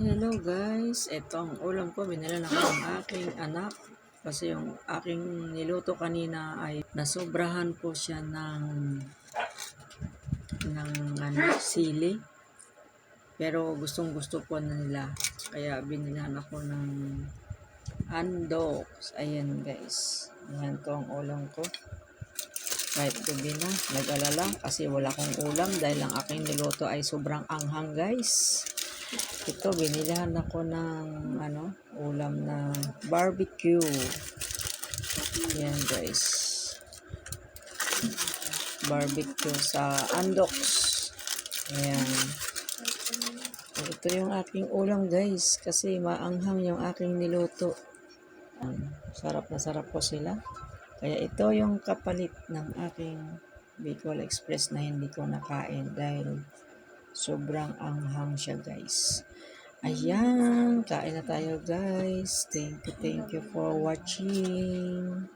Hello guys, ito ang ulam ko. Binila na ko ng aking anak. Kasi yung aking niluto kanina ay nasobrahan po siya ng ng ano, sili. Pero gustong gusto po na nila. Kaya binilan ako ng andoks. Ayan guys. Ayan to ang ulam ko. Kahit gabi na, nag-alala kasi wala akong ulam dahil ang aking niluto ay sobrang anghang guys. Ito, binilihan ako ng ano, ulam na barbecue. Yan guys. Barbecue sa Andox. Ayan. Ito yung aking ulam guys. Kasi maanghang yung aking niluto. Sarap na sarap po sila. Kaya ito yung kapalit ng aking Bicol Express na hindi ko nakain dahil sobrang anghang siya guys. Ayan, kain na tayo guys. Thank you, thank you for watching.